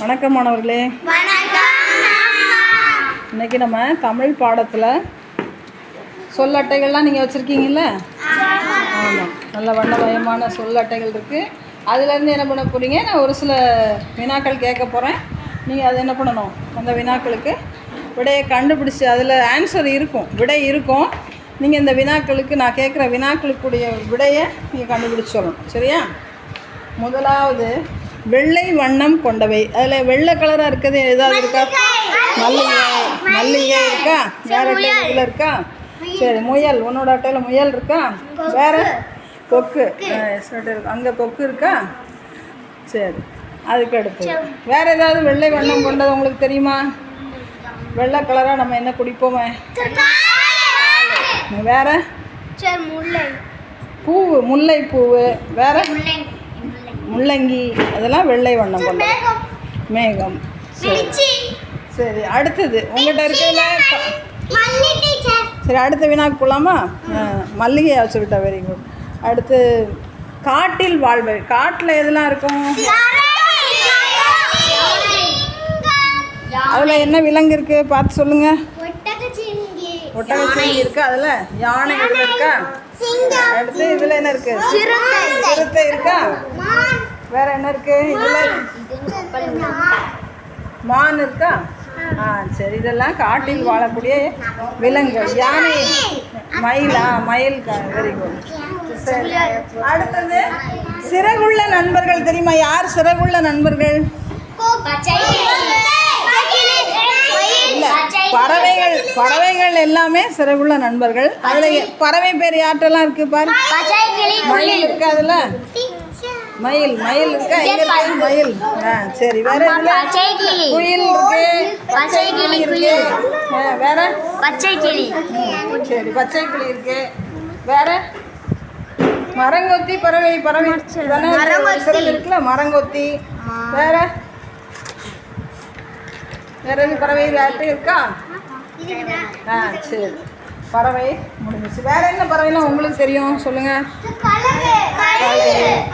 வணக்கம் மாணவர்களே இன்னைக்கு நம்ம தமிழ் பாடத்தில் சொல்லட்டைகள்லாம் நீங்கள் வச்சுருக்கீங்கல்ல? ஆமாம் நல்ல வண்ணமயமான சொல்லட்டைகள் இருக்குது அதுலேருந்து என்ன பண்ண போகிறீங்க நான் ஒரு சில வினாக்கள் கேட்க போகிறேன் நீங்கள் அதை என்ன பண்ணணும்? அந்த வினாக்களுக்கு விடையை கண்டுபிடிச்சி அதில் ஆன்சர் இருக்கும். விடை இருக்கும். நீங்கள் இந்த வினாக்களுக்கு நான் கேட்குற வினாக்களுக்குடைய விடையை நீங்கள் கண்டுபிடிச்சி சொல்லணும் சரியா? முதலாவது வெள்ளை வண்ணம் கொண்டவை. அதில் வெள்ளை கலராக இருக்கிறது ஏதாவது இருக்கா? மல்லிகை. மல்லிகை இருக்கா? வேற அட்டையில் இதில் இருக்கா? சரி முயல். உன்னோட அட்டையில் முயல் இருக்கா? வேற? கொக்கு. அங்கே கொக்கு இருக்கா? சரி அதுக்கு அடுத்து வேற ஏதாவது வெள்ளை வண்ணம் கொண்டது உங்களுக்கு தெரியுமா? வெள்ளை கலராக நம்ம என்ன குடிப்போமே? வேற? பூவு முல்லை. பூவு வேற? முள்ளங்கி அதெல்லாம் வெள்ளை வண்ணம் கொண்டது. மேகம். சரி. சரி அடுத்தது. உங்கள்கிட்ட இருக்கிறதுல சரி. அடுத்த வினாக்கு போகலாமா மல்லிகையை வச்சுக்கிட்டா வெரி குட் அடுத்து காட்டில் வாழ்வை. காட்டில் எதெல்லாம் இருக்கும்? அதில் என்ன விலங்கு இருக்குது பார்த்து சொல்லுங்கள் ஒட்டகச்சிவிங்கி இருக்கு அதில்? யானை இருக்கா? அடுத்து இதில் என்ன இருக்கு? சிறுத்தை இருக்கா? வேற என்ன இருக்கு? இதில் மான். இருக்கா. ஆ சரி இதெல்லாம் காட்டில் வாழக்கூடிய விலங்குகள். யானை மயிலா? மயில் வெரி குட் சரி. அடுத்தது சிறகுள்ள நண்பர்கள். தெரியுமா யார் சிறகுள்ள நண்பர்கள்? இல்ல பறவைகள். பறவைகள் எல்லாமே சிறகுள்ள நண்பர்கள். அதுல பறவை பேர் யார்ட்டெல்லாம் இருக்கு பாரு? மயில் இருக்கா அதுல. மயில் மயில் இருக்கா? எங்க மயில். ஆ சரி. வேற குயில் இருக்கு. கிளி இருக்கு. ஆ, வேற? பச்சை கிளி சரி பச்சை கிளி இருக்கு. வேற? மரங்கொத்தி பறவை பறவை. சிறகு இருக்குல்ல மரங்கொத்தி. வேற? வேற எது பறவை யார்கிட்ட இருக்கா? ஆ சரி. பறவை முடிஞ்சிச்சு வேற என்ன பறவைலாம் உங்களுக்கு தெரியும்? சொல்லுங்க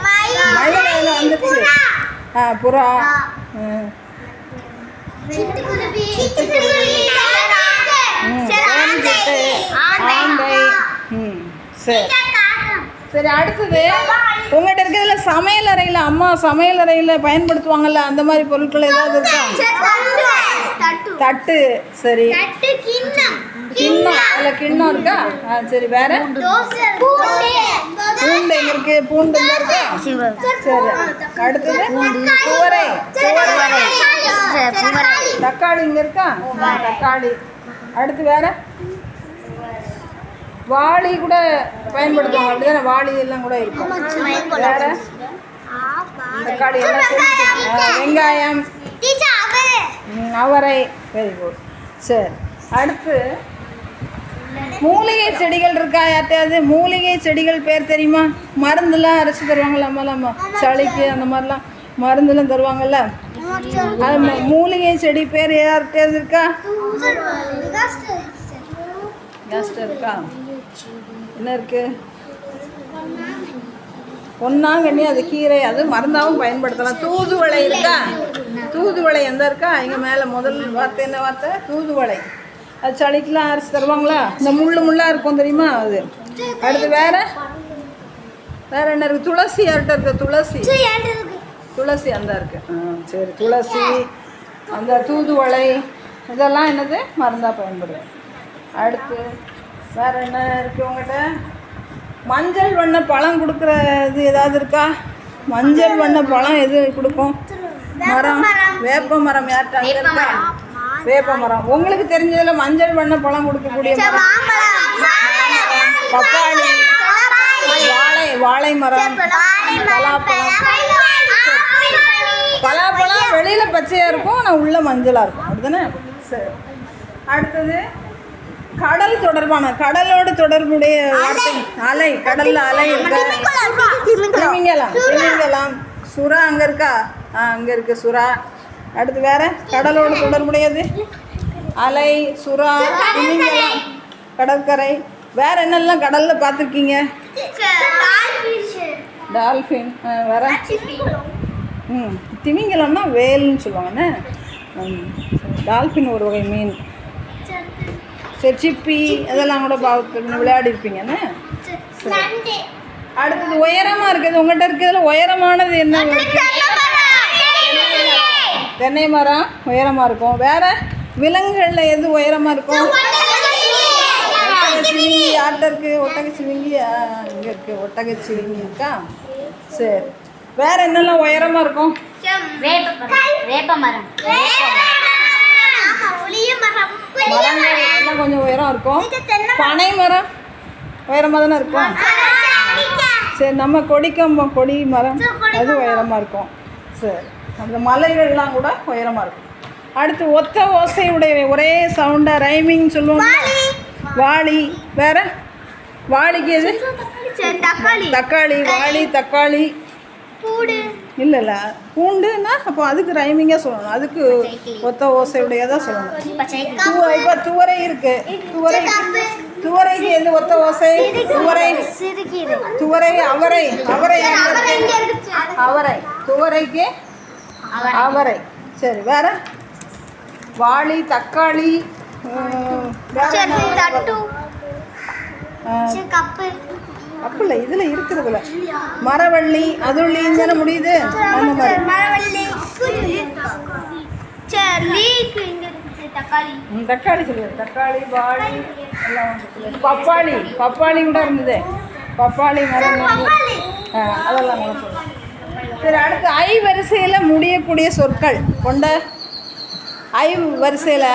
மயில் அதில் வந்துருச்சு ஆ புறா. ஆந்தை. ம் சரி. சரி அடுத்தது. உங்கள்கிட்ட இருக்கிறதுல சமையல் அறையில் அம்மா சமையல் அறையில் பயன்படுத்துவாங்கல்ல அந்த மாதிரி பொருட்கள் ஏதாவது இருக்கா? தட்டு. சரி. கிண்ணம். அதில் கிண்ணம் இருக்கா? ஆ சரி வேற? பூண்டு எங்க இருக்கு? பூண்டு எங்க இருக்கா? சரி. அடுத்தது துவரை. தக்காளி இங்க இருக்கா? தக்காளி. அடுத்து வேற? வாளி கூட பயன்படுத்துவாங்க. அப்படிதானே? வாளி எல்லாம் கூட இருக்கும். வேற? தக்காளி எல்லாம் வெங்காயம். அவரை. Very good. சரி. அடுத்து மூலிகை செடிகள் இருக்கா யார்ட்டையாவது? மூலிகை செடிகள் பேர் தெரியுமா? மருந்துலாம் அரைச்சி தருவாங்கல்ல அம்மாலாமா சளிக்கு அந்த மாதிரிலாம் மருந்துலாம் தருவாங்கல்ல? அது மூலிகை செடி பேர் யார்கிட்டயாவது இருக்கா? கேஸ்ட் இருக்கா? என்ன இருக்கு? பொன்னாங்கண்ணி அது கீரை அது மருந்தாகவும் பயன்படுத்தலாம். தூதுவளை இருக்கா? தூதுவளை எந்த இருக்கா? இங்கே மேலே முதல் வார்த்தை என்ன வார்த்தை? தூதுவளை. அது சளிக்கெலாம் அரைச்சி தருவாங்களா? இந்த முள்ளு முள்ளாக இருக்கும் தெரியுமா அது? அடுத்து வேற? வேற என்ன இருக்கு? துளசி யார்கிட்ட இருக்கு துளசி. துளசி அந்த இருக்கு. ஆ சரி துளசி அந்த தூதுவளை இதெல்லாம் என்னது? மருந்தாக பயன்படுது அடுத்து வேற என்ன இருக்கு உங்கள்கிட்ட மஞ்சள் வண்ண பழம் கொடுக்குறது ஏதாவது இருக்கா? மஞ்சள் வண்ண பழம் எது கொடுக்கும்? மரம். வேப்ப மரம் யார்கிட்ட இருக்கா? வேப்ப மரம். உங்களுக்கு தெரிஞ்சதுல மஞ்சள் வண்ண பழம் கொடுக்கக்கூடிய பப்பாளி. வாழை வாழை மரம். பலாப்பழம். பலாப்பழம் வெளியில பச்சையா இருக்கும் ஆனால் உள்ள மஞ்சளா இருக்கும். அப்படிதானே? சரி. அடுத்தது கடல் தொடர்பான கடலோடு தொடர்புடைய வார்த்தை. அலை. கடல்ல அலை இருக்கா? திமிங்கலம். திமிங்கலம். சுறா. அங்க இருக்கா? அங்க இருக்கு சுறா. அடுத்து வேற? கடலோடு தொடர்புடையது. அலை சுறா திமிங்கலம் கடற்கரை. வேற என்னெல்லாம் கடல்ல பார்த்துருக்கீங்க? டால்ஃபின் ஆ, வேற? ம் திமிங்கலம்னா வேல்னு சொல்லுவாங்கண்ணே. டால்ஃபின் ஒரு வகை மீன். சரி சிப்பி அதெல்லாம் கூட பார்த்து விளையாடி இருப்பீங்கண்ணே அடுத்தது உயரமாக இருக்குது உங்கள்கிட்ட இருக்கிறதுல உயரமானது என்ன? தென்னை மரம் உயரமாக இருக்கும். வேற விலங்குகளில் எது உயரமாக இருக்கும்? ஒட்டகச்சிவிங்கி யார்கிட்ட இருக்கு ஒட்டகச்சிவிங்கி இங்கே இருக்கு ஒட்டகச்சிவிங்கி இருக்கா? சரி. வேற என்னெல்லாம் உயரமாக இருக்கும்? மரம் மரங்கள் எல்லாம் கொஞ்சம் உயரம் இருக்கும். பனை மரம் உயரமாக தானே இருக்கும்? சரி நம்ம கொடி கம்பம் கொடி மரம் அது உயரமாக இருக்கும். சரி. அந்த மலைகள்லாம் கூட உயரமாக இருக்கும். அடுத்து ஒத்த ஓசையுடைய ஒரே சவுண்டாக ரைமிங் சொல்லுவோம் வாளி வேற? வாளிக்கு எது? தக்காளி. வாளி தக்காளி. இல்லை இல்லை. பூண்டுன்னா அப்போ அதுக்கு ரைமிங்காக சொல்லணும். அதுக்கு ஒத்த ஓசையுடையதாக சொல்லணும். இப்போ துவரை இருக்கு. துவரை துவரைக்கு எது ஒத்த ஓசை? துவரை. துவரை அவரை. அவரை? அவரை. துவரைக்கு அவரை. சரி வேற? வாளி தக்காளி கப்பு. இல்லை இதில் இருக்கிறதுல மரவள்ளி அதுள்ளின்னு தானே முடியுது? அந்த மாதிரி. தக்காளி. ம், தக்காளி எல்லாம் இருக்குது. பப்பாளி பப்பாளி கூட இருந்தது. பப்பாளி மரம் அதெல்லாம் நல்லா சரி அடுத்து ஐ வரிசையில் முடியக்கூடிய சொற்கள். கொண்ட ஐ வரிசையில்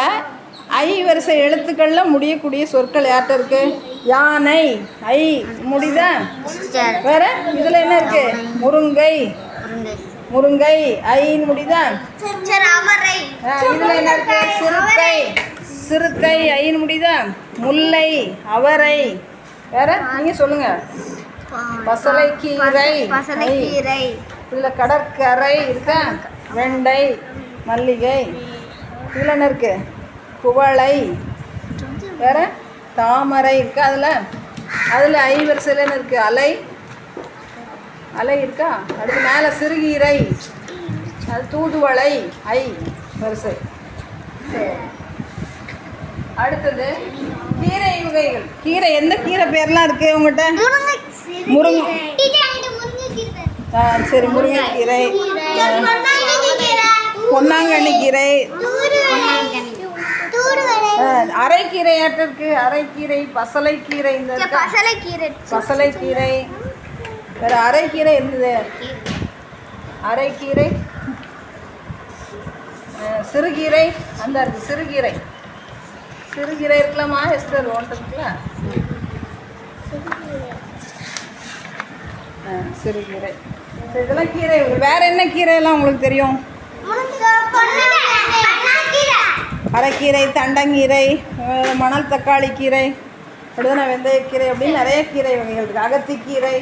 ஐ வரிசை எழுத்துக்களில் முடியக்கூடிய சொற்கள் யார்கிட்ட இருக்கு? யானை. ஐ முடியுதா வேற? இதில் என்ன இருக்கு? முருங்கை. முருங்கை. அவரை. ஆ, இதுல என்ன இருக்கு? சிறுத்தை. சிறுத்தை. ஐன்னு முடியுதா முல்லை. அவரை. வேற? நீங்க சொல்லுங்க. பசலைக்கீரை. பசலைக்கீரை. இதுல கடற்கரை இருக்கா? வெண்டை மல்லிகை. இதுல என்ன இருக்கு? குவளை. வேற? தாமரை இருக்கா அதுல? அதுல ஐ வரிசையில் என்ன இருக்கு? அலை. அலை இருக்கா? அடுத்து மேலே சிறுகீரை. அது தூதுவளை. ஐ. வரிசை. அடுத்தது கீரை வகைகள். கீரை எந்த கீரை பேர்லாம் இருக்கு உங்கள்கிட்ட ஆ, சரி முருங்கைக்கீரை. பொன்னாங்கண்ணி கீரை அரைக்கீரை ஆட்ட இருக்கு அரைக்கீரை பசலைக்கீரை இந்த பசலைக்கீரை. பசலைக்கீரை. வேற அரைக்கீரை இருந்தது. அரைக்கீரை. சிறுகீரை. அந்த இருக்கு சிறுகீரை. சிறுகீரை இருக்கலாமா எஸ்டர் ஒன்று இருக்குல்ல அஹ், சிறுகீரை சரி, இதெல்லாம் கீரை. வேற என்ன கீரையெல்லாம் உங்களுக்கு தெரியும். அரைக்கீரை தண்டங்கீரை மணல் தக்காளி கீரை அப்படிதானே வெந்தயக்கீரை அப்படின்னு நிறைய கீரை வகைகள் இருக்குது அகத்திக்கீரை.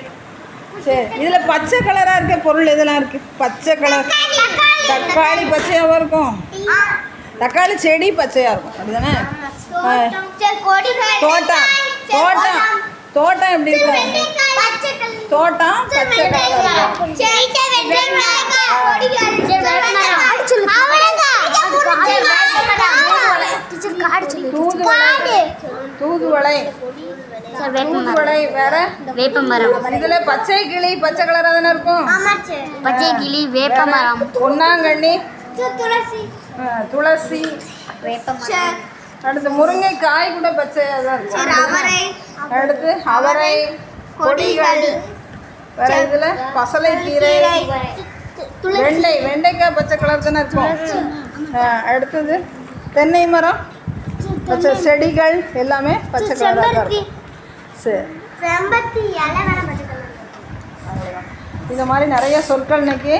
சரி இதில் பச்சை கலராக இருக்க பொருள் எதெல்லாம் இருக்குது பச்சை கலர் தக்காளி பச்சையாகவும் இருக்கும். தக்காளி செடி பச்சையாக இருக்கும். அப்படிதானே? தோட்டம். தோட்டம். தோட்டம் எப்படி இருக்கும் கலர். தோட்டம் பச்சை. தூதுவளை. தூதுவளை. வேற. வேப்ப மரம். இதில் பச்சை கிளி பச்சை கலராக தானே இருக்கும். பச்சை கிளி வேப்ப மரம். பொன்னாங்கண்ணி துளசி. அடுத்து முருங்கைக்காய் கூட பச்சையாக தான் சரி, இருக்கும் அவரை அடுத்து அவரை கொடிகள். வேற இதில் பசலைக்கீரை துளசி வெண்டை வெண்டைக்காய் பச்சை கலர் தானே இருக்கும். அடுத்தது தென்னை மரம். பச்சை செடிகள் எல்லாமே பச்சை கலராக தான் இருக்கும். சரி. இந்த மாதிரி நிறைய சொற்கள் இன்னைக்கு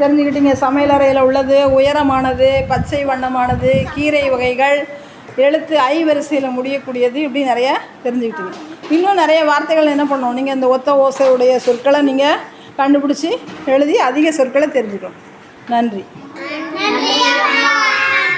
தெரிஞ்சுக்கிட்டீங்க. சமையலறையில் உள்ளது உயரமானது பச்சை வண்ணமானது கீரை வகைகள் எழுத்து ஐ வரிசையில் முடியக்கூடியது இப்படி நிறைய தெரிஞ்சுக்கிட்டீங்க. இன்னும் நிறைய வார்த்தைகள் என்ன பண்ணுவோம் நீங்கள் இந்த ஒத்த ஓசையுடைய சொற்களை நீங்கள் கண்டுபிடிச்சி எழுதி அதிக சொற்களை தெரிஞ்சுக்கணும். நன்றி.